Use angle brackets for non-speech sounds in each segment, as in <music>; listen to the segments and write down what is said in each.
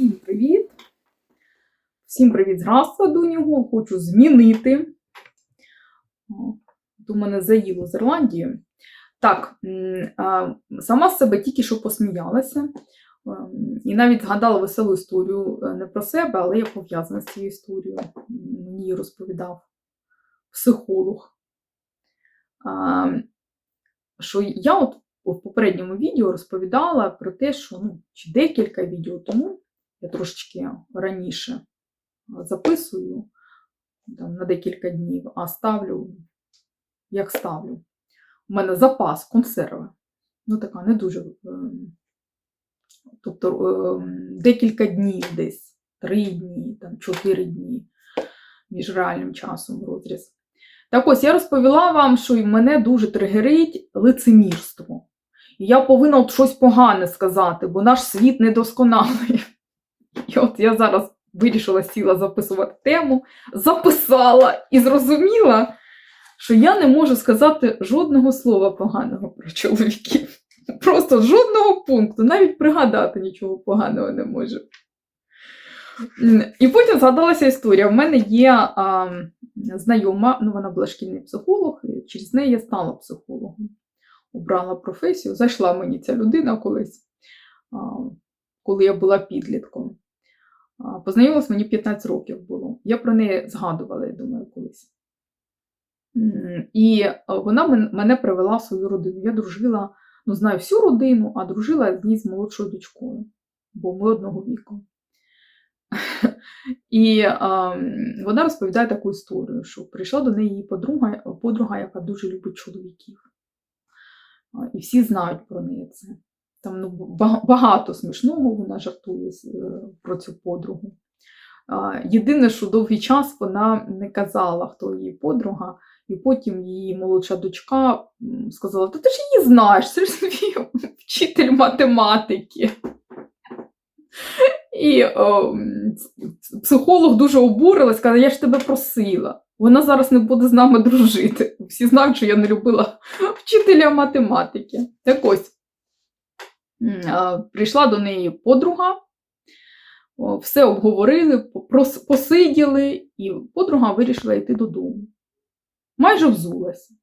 Всім привіт! Всім привіт з Градуніго. Хочу змінити. О, Тут мене заїло з Ірландією. Так, сама з себе тільки що посміялася. Ем, І навіть згадала веселу історію е, не про себе, але я пов'язана з цією історією. Мені її розповідав психолог. Що я от в попередньому відео розповідала про те, що ну, чи декілька відео тому, я трошечки раніше записую там, на декілька днів, а ставлю, як ставлю. У мене запас консерви. Ну, така не дуже. ем, Тобто ем, декілька днів десь, три дні, там, чотири дні між реальним часом розріз. Так ось я розповіла вам, що мене дуже тригерить лицемірство. І я повинна от щось погане сказати, бо наш світ недосконалий. І от я зараз вирішила сіла записувати тему, записала і зрозуміла, що я не можу сказати жодного слова поганого про чоловіків. Просто жодного пункту, навіть пригадати нічого поганого не можу. І потім згадалася історія. У мене є а, знайома, ну вона була шкільний психолог, і через неї я стала психологом. Обрала професію. Зайшла мені ця людина колись, а, коли я була підлітком. Познайомилась мені 15 років було. Я про неї згадувала, я думаю, колись. І вона мене привела в свою родину. Я дружила, ну, знаю всю родину, а дружила з ній з молодшою дочкою, бо ми одного віку. <laughs> І а, вона розповідає таку історію, що прийшла до неї її подруга, подруга, яка дуже любить чоловіків. І всі знають про неї це. Там ну, багато смішного вона жартує е, про цю подругу. Єдине, що довгий час вона не казала, хто її подруга, і потім її молодша дочка сказала: Та ти ж її знаєш, це ж твій вчитель математики. І о, психолог дуже обурилась, каже, я ж тебе просила. Вона зараз не буде з нами дружити. Всі знають, що я не любила вчителя математики. Так ось прийшла до неї подруга, все обговорили, посиділи, і подруга вирішила йти додому. Майже взулася.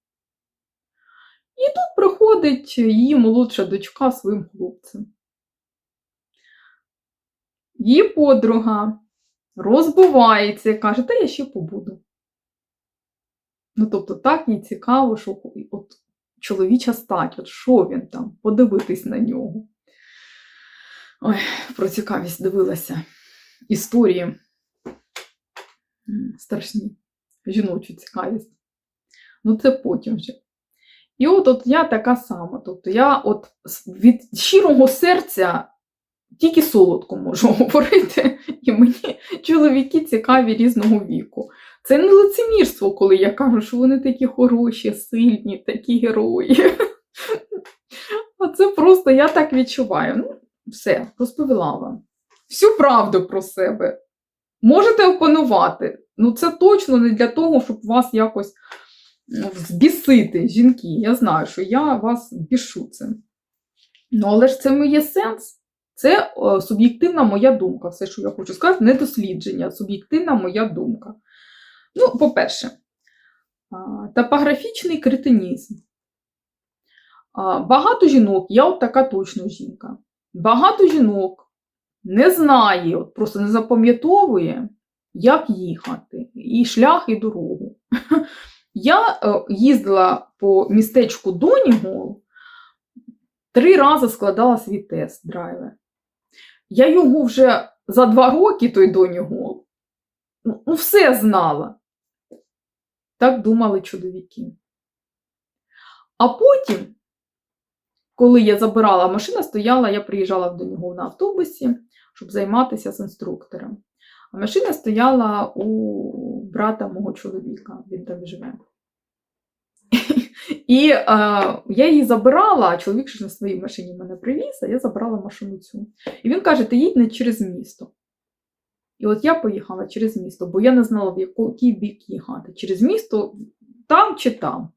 І тут приходить її молодша дочка своїм хлопцем. Її подруга розбивається і каже, та я ще побуду. Ну, тобто, так їй цікаво, що от чоловіча стать, от що він там, подивитись на нього. Ой, про цікавість дивилася. Історії страшні, жіночу цікавість. Ну, це потім вже. І от, от я така сама. Тобто я от від щирого серця тільки солодко можу <laughs> говорити, і мені чоловіки цікаві різного віку. Це не лицемірство, коли я кажу, що вони такі хороші, сильні, такі герої. <laughs> А це просто я так відчуваю. Ну, все, розповіла вам. Всю правду про себе. Можете опанувати. Ну, це точно не для того, щоб вас якось ну, збісити, жінки. Я знаю, що я вас бішу цим. Ну, але ж це моє сенс. Це е, суб'єктивна моя думка. Все, що я хочу сказати, не дослідження, суб'єктивна моя думка. Ну, по-перше, топографічний кретинізм. Багато жінок, я от така точно жінка. Багато жінок не знає, от просто не запам'ятовує, як їхати, і шлях, і дорогу. <laughs> Я е, їздила по містечку Донігол, три рази складала свій тест драйвер. Я його вже за два роки той Донігол. Ну, ну, все знала. Так думали чоловіки. А потім, коли я забирала машина, стояла, я приїжджала до нього на автобусі, щоб займатися з інструктором. А машина стояла у брата мого чоловіка, він там живе. <laughs> І е, я її забирала, а чоловік ж на своїй машині мене привіз, а я забрала машину цю. І він каже: ти їдь не через місто. І от я поїхала через місто, бо я не знала, в який бік їхати. Через місто там чи там.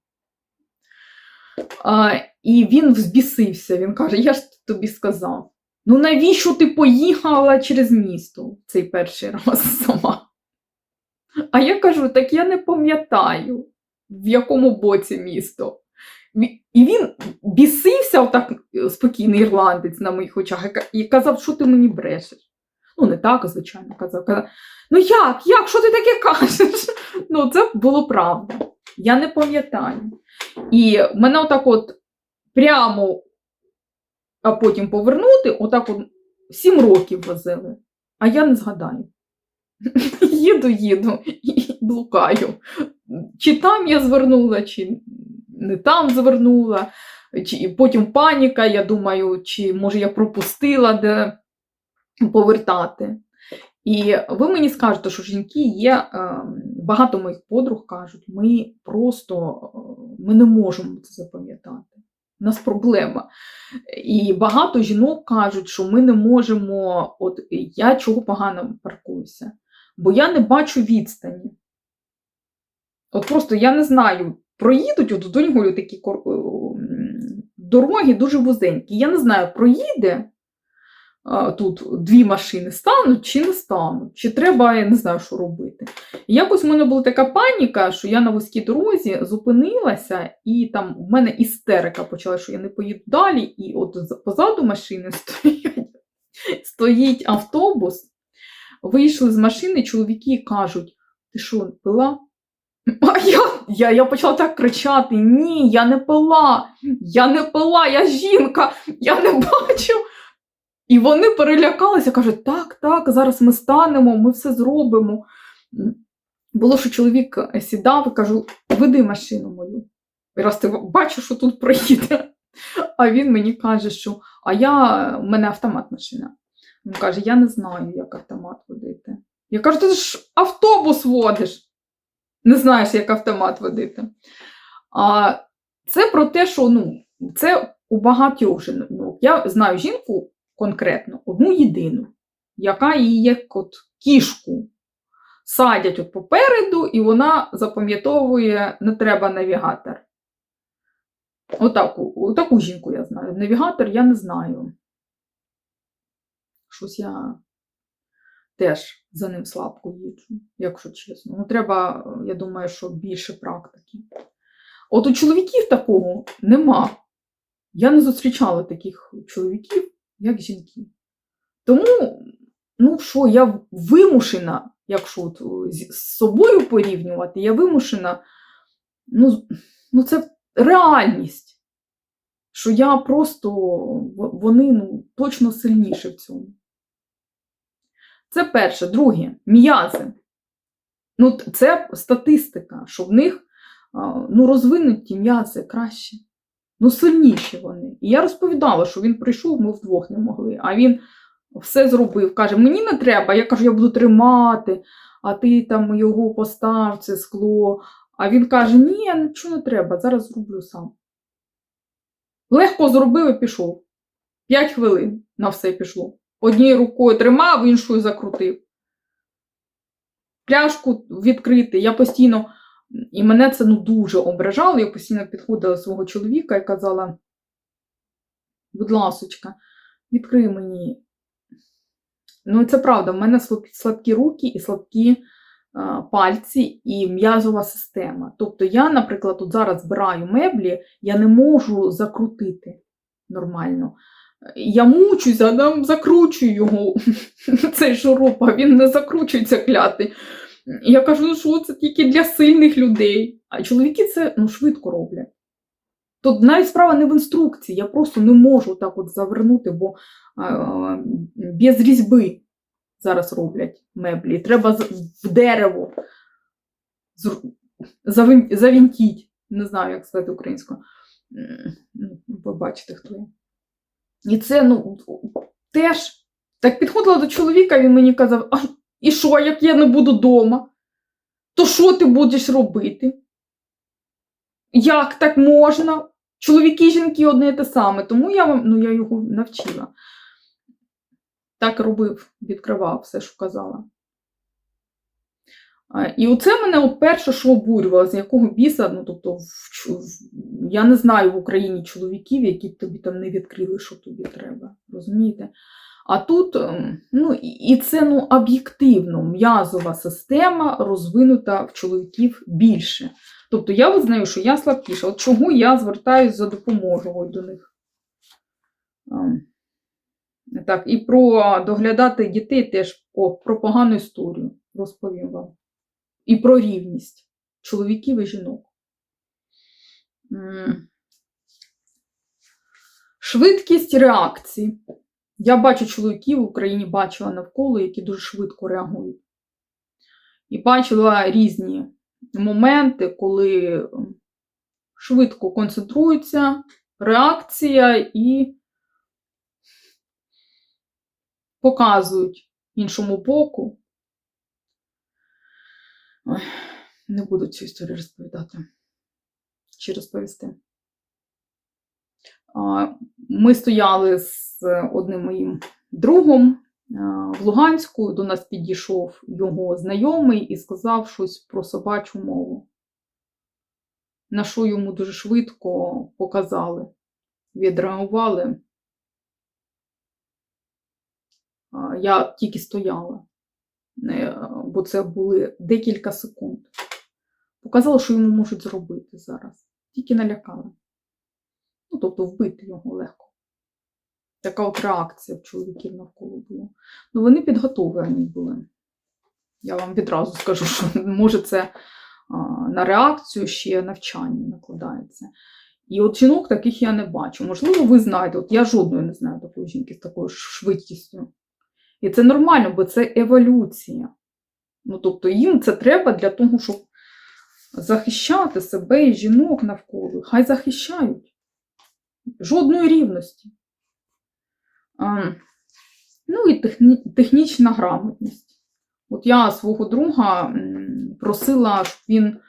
А, і він взбісився. Він каже: Я ж тобі сказав. Ну навіщо ти поїхала через місто цей перший раз сама? А я кажу: так я не пам'ятаю, в якому боці місто. І він бісився, отак е, спокійний ірландець на моїх очах, і казав, що ти мені брешеш. Ну, не так, звичайно, казав. казав ну як, як, що ти таке кажеш? <laughs> Ну, це було правда. Я не пам'ятаю. І мене отак от прямо, а потім повернути, отак от сім років возили. А я не згадаю. <laughs> Їду, їду і блукаю. Чи там я звернула, чи не там звернула, чи потім паніка, я думаю, чи може я пропустила де повертати. І ви мені скажете, що жінки є, е, багато моїх подруг кажуть, ми просто е, ми не можемо це запам'ятати. У нас проблема. І багато жінок кажуть, що ми не можемо, от я чого погано паркуюся, бо я не бачу відстані. От просто я не знаю, проїдуть от до нього такі е, дороги дуже вузенькі. Я не знаю, проїде тут дві машини стануть чи не стануть, чи треба, я не знаю, що робити. І якось в мене була така паніка, що я на вузькій дорозі зупинилася, і там в мене істерика почала, що я не поїду далі, і от позаду машини <laughs> стоять, стоїть автобус. Вийшли з машини, чоловіки кажуть: ти що, пила? <laughs> А я, я, я почала так кричати: Ні, я не пила, я не пила, я жінка, я не бачу. І вони перелякалися, кажуть, так, так, зараз ми станемо, ми все зробимо. Було, що чоловік е, сідав і кажу, веди машину мою. І раз ти бачиш, що тут проїде. А він мені каже, що а я, в мене автомат машина. Він каже, я не знаю, як автомат водити. Я кажу, ти ж автобус водиш. Не знаєш, як автомат водити. А це про те, що ну, це у багатьох жінок. Я знаю жінку конкретно, одну єдину, яка її як от кішку садять от попереду, і вона запам'ятовує, не треба навігатор. Отаку, отаку жінку я знаю. Навігатор я не знаю. Щось я теж за ним слабко їджу, якщо чесно. Ну, треба, я думаю, що більше практики. От у чоловіків такого нема. Я не зустрічала таких чоловіків, як жінки. Тому, ну що, я вимушена, якщо от з з собою порівнювати, я вимушена, ну, ну це реальність, що я просто, вони ну, точно сильніші в цьому. Це перше. Друге, м'язи. Ну, це статистика, що в них ну, розвинуті м'язи краще. Ну, сильніші вони. І я розповідала, що він прийшов, ми вдвох не могли. А він все зробив. Каже: мені не треба. Я кажу, я буду тримати, а ти там його постав, це скло. А він каже: ні, нічого не треба, зараз зроблю сам. Легко зробив і пішов. П'ять хвилин на все пішло. Однією рукою тримав, іншою закрутив. Пляшку відкрити. Я постійно, і мене це ну, дуже ображало. Я постійно підходила до свого чоловіка і казала: будь ласочка, відкрий мені. Ну, це правда, в мене слабкі руки і слабкі а, пальці і м'язова система. Тобто я, наприклад, тут зараз збираю меблі, я не можу закрутити нормально. Я мучусь, а там закручую його, <laughs> цей шуруп, а він не закручується клятий. Я кажу, ну що це тільки для сильних людей. А чоловіки це ну, швидко роблять. Тут навіть справа не в інструкції, я просто не можу так от завернути, бо а, без різьби зараз роблять меблі. Треба в дерево завінтіть. Не знаю, як сказати українською. Ну, Ви бачите, хто я. І це, ну, теж так підходила до чоловіка, він мені казав: а і що, як я не буду вдома? То що ти будеш робити? Як так можна? Чоловіки і жінки одне і те саме, тому я вам, ну, я його навчила. Так робив, відкривав все, що казала. І оце мене от перше, що обурювало, з якого біса, ну тобто, в, я не знаю в Україні чоловіків, які б тобі там не відкрили, що тобі треба. Розумієте? А тут, ем, ну, і це ну, об'єктивно, м'язова система розвинута в чоловіків більше. Тобто я визнаю, що я слабкіша. От чого я звертаюся за допомогою до них. Ем, Так, і про доглядати дітей теж о, про погану історію розповім вам. І про рівність чоловіків і жінок. Швидкість реакції. Я бачу чоловіків в Україні, бачила навколо, які дуже швидко реагують. І бачила різні моменти, коли швидко концентруються, реакція і показують іншому боку. Ой, не буду цю історію розповідати. Чи розповісти. Ми стояли з одним моїм другом в Луганську. До нас підійшов його знайомий і сказав щось про собачу мову. На що йому дуже швидко показали, відреагували. Я тільки стояла, бо це були декілька секунд. Показали, що йому можуть зробити зараз. Тільки налякали. Ну, тобто вбити його легко. Така от реакція в чоловіків навколо була. Ну, вони підготовлені були. Я вам відразу скажу, що може це на реакцію ще навчання накладається. І от жінок таких я не бачу. Можливо, ви знаєте, от я жодної не знаю такої жінки з такою швидкістю. І це нормально, бо це еволюція. Ну, тобто їм це треба для того, щоб захищати себе і жінок навколо. Хай захищають. Жодної рівності. А, ну і техні, технічна грамотність. От я свого друга просила, щоб він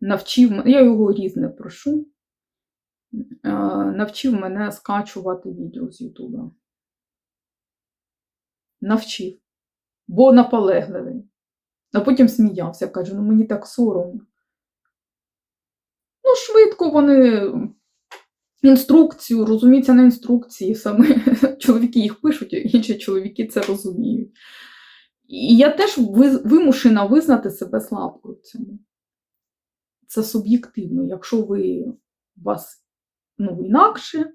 навчив мене, я його різне прошу, навчив мене скачувати відео з Ютуба. Навчив. Бо наполегливий. А потім сміявся, каже, ну мені так соромно. Ну, швидко вони інструкцію, розуміються на інструкції, саме <laughs> чоловіки їх пишуть, інші чоловіки це розуміють. І я теж вимушена визнати себе слабкою в цьому. Це суб'єктивно. Якщо ви вас ну, інакше,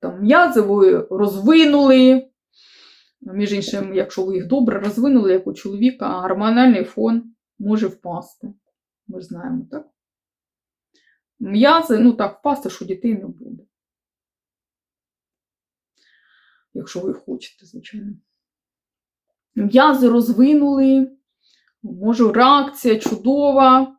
там м'язи ви розвинули. Між іншим, якщо ви їх добре розвинули, як у чоловіка, гормональний фон може впасти. Ми ж знаємо, так? М'язи, ну так, впасти, що дітей не буде. Якщо ви хочете, звичайно. М'язи розвинули, може, реакція чудова,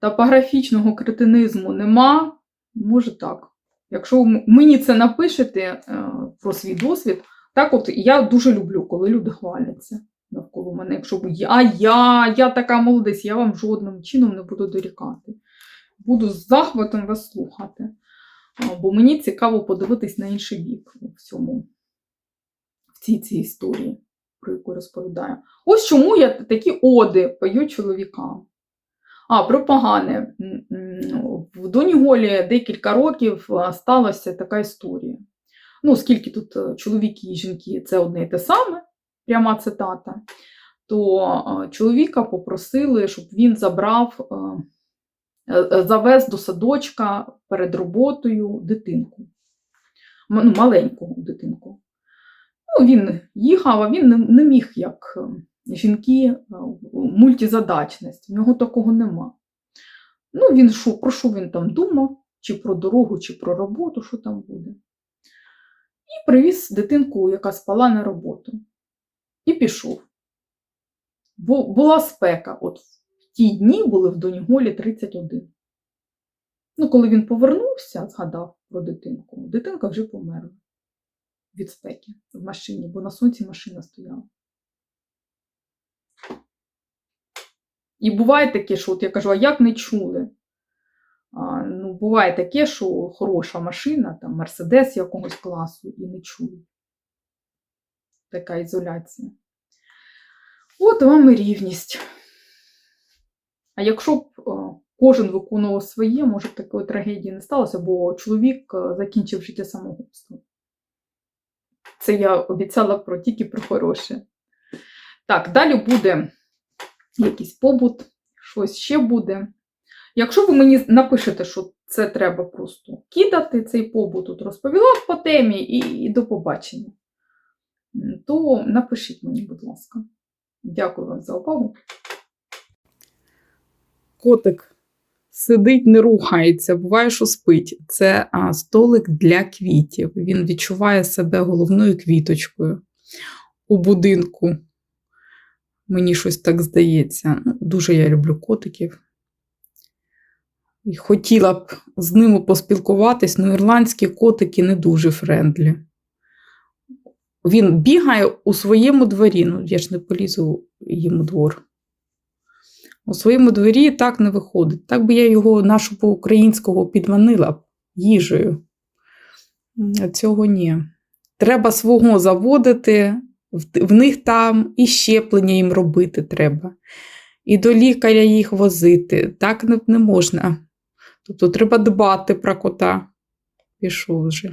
топографічного кретинизму нема. Може так. Якщо мені це напишете е, про свій досвід, так от я дуже люблю, коли люди хваляться навколо мене. Якщо а я, я така молодець, я вам жодним чином не буду дорікати. Буду з захватом вас слухати. Бо мені цікаво подивитись на інший бік в цьому, в цій цій історії, про яку розповідаю. Ось чому я такі оди пою чоловікам. А, про погане. В Доні Голі декілька років сталася така історія. Ну, оскільки тут е, чоловіки і жінки це одне і те саме, пряма цитата, то чоловіка попросили, щоб він забрав, е, е, завез до садочка перед роботою дитинку. Ну, маленьку дитинку. Ну, він їхав, а він не, міг, як е, жінки, е, мультизадачність. В нього такого нема. Ну, він що, про що він там думав? Чи про дорогу, чи про роботу, що там буде. Привіз дитинку, яка спала на роботу. І пішов. Бо була спека. От в ті дні були в Доніголі 31. Ну, коли він повернувся, згадав про дитинку, дитинка вже померла від спеки в машині, бо на сонці машина стояла. І буває таке, що от я кажу, а як не чули? Ну, буває таке, що хороша машина, там Мерседес якогось класу, і не чують. Така ізоляція. От вам і рівність. А якщо б е, кожен виконував своє, може б такої трагедії не сталося, бо чоловік е, закінчив життя самогубством. Це я обіцяла про тільки про хороше. Так, далі буде якийсь побут, щось ще буде. Якщо ви мені напишете, що це треба просто кидати, цей побут тут розповіла по темі і, і до побачення, то напишіть мені, будь ласка. Дякую вам за увагу. Котик сидить, не рухається, буває, що спить. Це а, столик для квітів. Він відчуває себе головною квіточкою у будинку. Мені щось так здається. Ну, Дуже я люблю котиків. І хотіла б з ними поспілкуватись, але ірландські котики не дуже френдлі. Він бігає у своєму дворі. Ну, я ж не полізу їм у двор. У своєму дворі так не виходить. Так би я його нашого українського підманила б їжею. А цього ні. Треба свого заводити, в, них там і щеплення їм робити треба. І до лікаря їх возити. Так не можна. Тобто треба дбати про кота. Пішов вже.